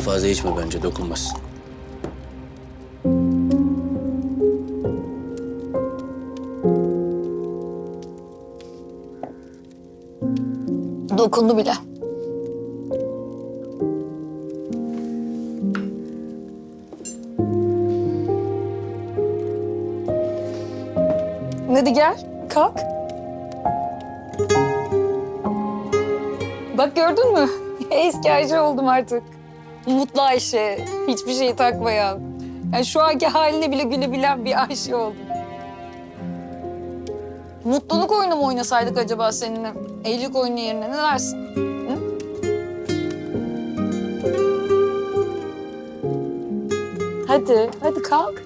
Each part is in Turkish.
Daha fazla içme bence dokunmasın. Dokundu bile. Hadi gel, kalk. Bak gördün mü? Eski Ayşe oldum artık. Mutlu Ayşe, hiçbir şeyi takmayan. Yani şu anki haline bile gülebilen bir Ayşe oldum. Mutluluk oyunu mu oynasaydık acaba seninle? Evlilik oyunu yerine ne dersin? Hadi, hadi kalk.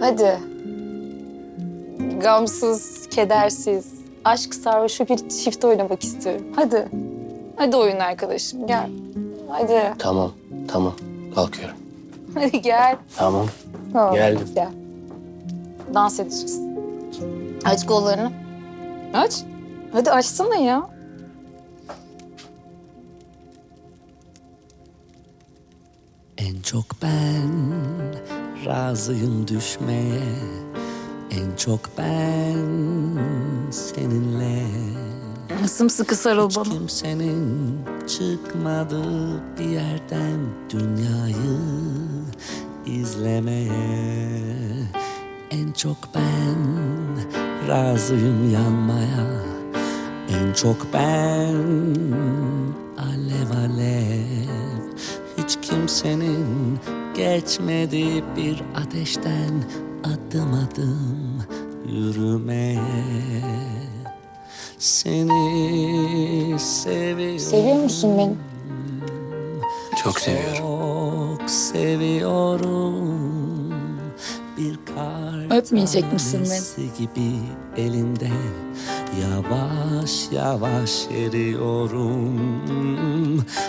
Hadi. Gamsız, kedersiz, aşk sarhoşu bir çift oynamak istiyorum. Hadi. Hadi oyun arkadaşım, gel. Hadi, Tamam, tamam. Kalkıyorum. hadi gel. Tamam. Tamam, Geldim. Gel. Dans edeceğiz. Aç kollarını. Aç. Hadi açsana ya. En çok ben razıyım düşmeye En çok ben seninle Sımsıkı sarıl bana. Kimsenin çıkmadığı bir yerden dünyayı izlemeye En çok ben razıyım yanmaya En çok ben alev alev Hiç kimsenin geçmediği bir ateşten adım adım yürümeye seni seviyorum. Seviyor musun beni? Çok seviyorum. Çok seviyorum. Bir kar Öpmeyecek misin beni? gibi elinde yavaş yavaş eriyorum.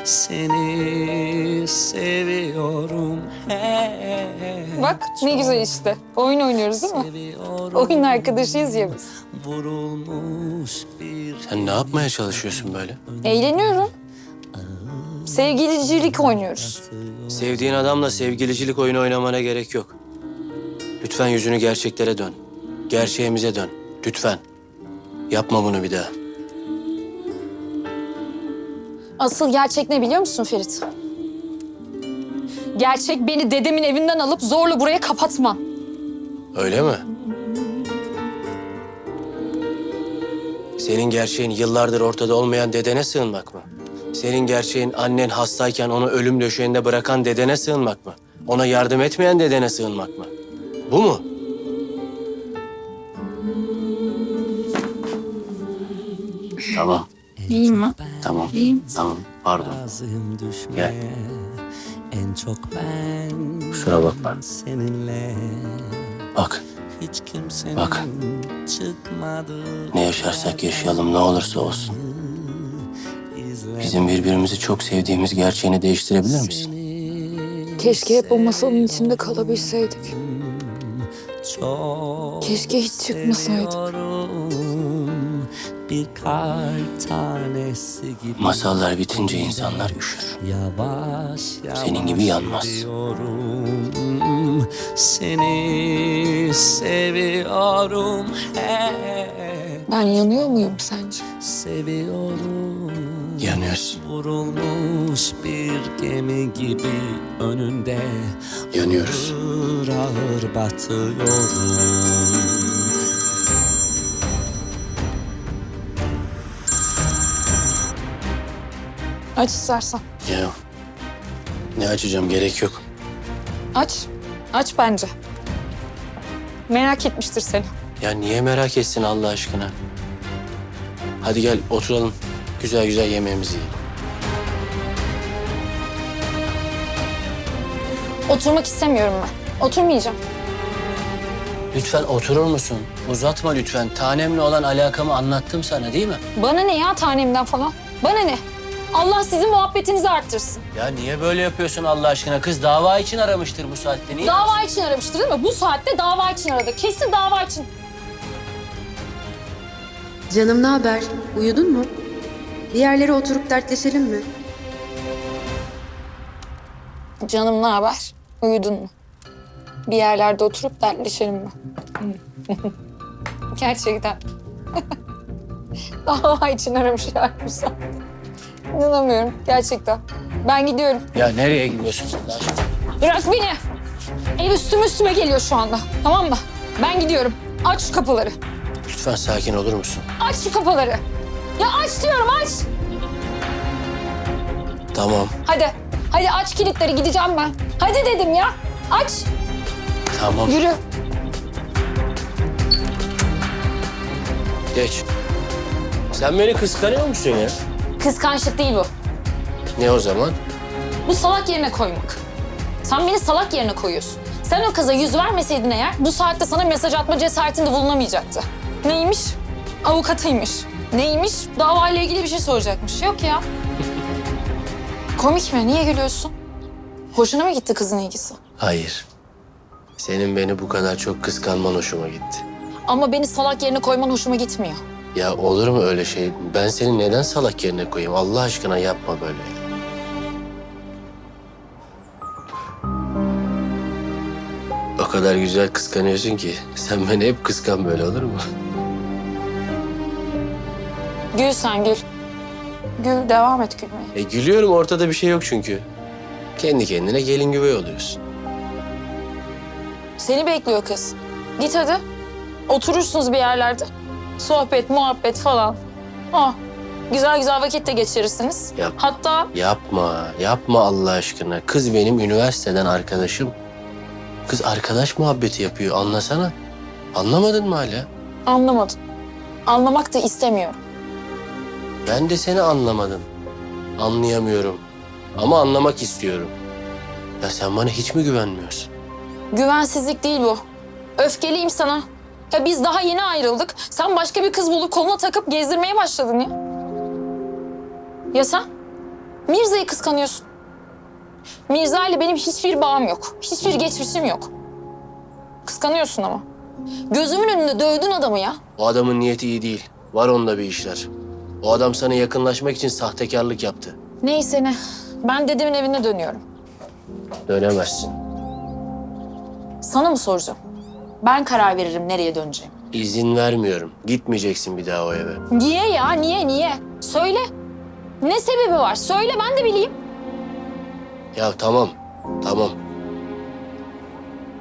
Seni seviyorum. Bak ne güzel işte. Oyun oynuyoruz değil mi? Oyun arkadaşıyız ya biz. Vurulmuş bir Sen ne yapmaya çalışıyorsun böyle? Eğleniyorum. Sevgilicilik oynuyoruz. Sevdiğin adamla sevgilicilik oyunu oynamana gerek yok. Lütfen yüzünü gerçeklere dön. Gerçeğimize dön. Lütfen. Yapma bunu bir daha. Asıl gerçek ne biliyor musun Ferit? Gerçek beni dedemin evinden alıp zorla buraya kapatman. Öyle mi? Senin gerçeğin yıllardır ortada olmayan dedene sığınmak mı? Senin gerçeğin annen hastayken onu ölüm döşeğinde bırakan dedene sığınmak mı? Ona yardım etmeyen dedene sığınmak mı? Bu mu? Tamam, İyiyim mi? tamam, İyiyim. tamam. Pardon. Gel. Çok ben Kusura bakma. Seninle Bak, hiç kimsenin Bak. çıkmadığı ne yaşarsak yaşayalım ne olursa olsun. Bizim birbirimizi çok sevdiğimiz gerçeğini değiştirebilir misin? Keşke hep o masalın içinde kalabilseydik. çok Keşke hiç çıkmasaydı. Bir kar tanesi gibi Masallar bitince insanlar üşür. Yavaş yavaş Senin gibi yanmaz. Seni seviyorum hep Ben yanıyor muyum sence? Seviyorum Yanıyorsun. Vurulmuş bir gemi gibi önünde Yanıyoruz. Ağır ağır batıyorum Aç istersen. Ya. Ne açacağım gerek yok. Aç. Aç bence. Merak etmiştir seni. Ya niye merak etsin Allah aşkına? Hadi gel oturalım. Güzel güzel yemeğimizi yiyelim. Oturmak istemiyorum ben. Oturmayacağım. Lütfen oturur musun? Uzatma lütfen. Tanemle olan alakamı anlattım sana değil mi? Bana ne ya tanemden falan? Bana ne? Allah sizin muhabbetinizi arttırsın. Ya niye böyle yapıyorsun Allah aşkına? Kız dava için aramıştır bu saatte. Niye? Dava için aramıştır değil mi? Bu saatte dava için aradı. Kesin dava için. Canım ne haber? Uyudun mu? Bir yerlere oturup dertleşelim mi? Canım ne haber? Uyudun mu? Bir yerlerde oturup dertleşelim mi? Gerçekten. Dava için aramışlar bu saatte. İnanamıyorum gerçekten. Ben gidiyorum. Ya nereye gidiyorsun? Bırak beni. Ev üstüme üstüme geliyor şu anda. Tamam mı? Ben gidiyorum. Aç şu kapıları. Lütfen sakin olur musun? Aç şu kapıları. Ya aç diyorum aç. Tamam, Hadi. Hadi aç kilitleri gideceğim ben. Hadi dedim ya. Aç. tamam. Yürü. Geç. Sen beni kıskanıyor musun ya? Kıskançlık değil bu. Ne o zaman? Bu salak yerine koymak. Sen beni salak yerine koyuyorsun. Sen o kıza yüz vermeseydin eğer bu saatte sana mesaj atma cesaretinde bulunamayacaktı. Neymiş? Avukatıymış. Neymiş? Davayla ilgili bir şey soracakmış. Yok ya. Komik mi? Niye gülüyorsun? Hoşuna mı gitti kızın ilgisi? Hayır. Senin beni bu kadar çok kıskanman hoşuma gitti. Ama beni salak yerine koyman hoşuma gitmiyor. Ya olur mu öyle şey? Ben seni neden salak yerine koyayım? Allah aşkına yapma böyle. O kadar güzel kıskanıyorsun ki. Sen beni hep kıskan böyle olur mu? Gül sen gül. Gül devam et gülmeye. E gülüyorum ortada bir şey yok çünkü. Kendi kendine gelin güvey oluyorsun. Seni bekliyor kız. Git hadi. Oturursunuz bir yerlerde. Sohbet, muhabbet falan. Ah, güzel güzel vakit de geçirirsiniz. Yap. Hatta Yapma, yapma Allah aşkına. Kız benim üniversiteden arkadaşım. Kız arkadaş muhabbeti yapıyor anlasana. Anlamadın mı hala? anlamadım. Anlamak da istemiyorum. Ben de seni anlamadım. Anlayamıyorum. Ama anlamak istiyorum. Ya sen bana hiç mi güvenmiyorsun? Güvensizlik değil bu. Öfkeliyim sana. Ya biz daha yeni ayrıldık. Sen başka bir kız bulup koluna takıp gezdirmeye başladın ya. Ya sen? Mirza'yı kıskanıyorsun. Mirza ile benim hiçbir bağım yok. Hiçbir geçmişim yok. Kıskanıyorsun ama. Gözümün önünde dövdün adamı ya. O adamın niyeti iyi değil. Var onda bir işler. O adam sana yakınlaşmak için sahtekarlık yaptı. Neyse ne. Ben dedemin evine dönüyorum. Dönemezsin. Sana mı soracağım? Ben karar veririm nereye döneceğim. İzin vermiyorum. Gitmeyeceksin bir daha o eve. Niye ya? Niye? Niye? Söyle. Ne sebebi var? Söyle ben de bileyim. Ya tamam, tamam.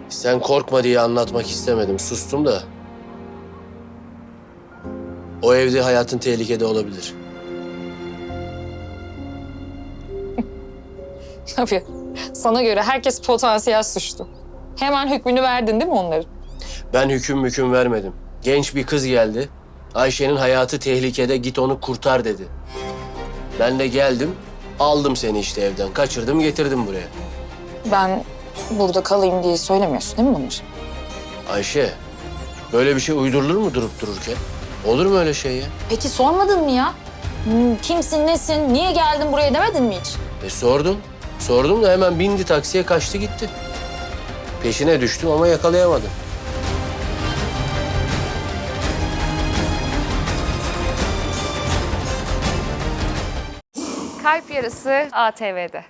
Sen korkma diye anlatmak istemedim. Sustum da. O evde hayatın tehlikede olabilir. Tabii. Sana göre herkes potansiyel suçlu. Hemen hükmünü verdin değil mi onların? Ben hüküm müküm vermedim. Genç bir kız geldi. Ayşe'nin hayatı tehlikede git onu kurtar dedi. Ben de geldim. Aldım seni işte evden. Kaçırdım getirdim buraya. Ben burada kalayım diye söylemiyorsun değil mi bunları? Ayşe, böyle bir şey uydurulur mu durup dururken? Olur mu öyle şey ya? Peki sormadın mı ya? Hmm, Kimsin, nesin, niye geldin buraya demedin mi hiç? E sordum. Sordum da hemen bindi taksiye kaçtı gitti. Peşine düştüm ama yakalayamadım. Yarısı ATV'de.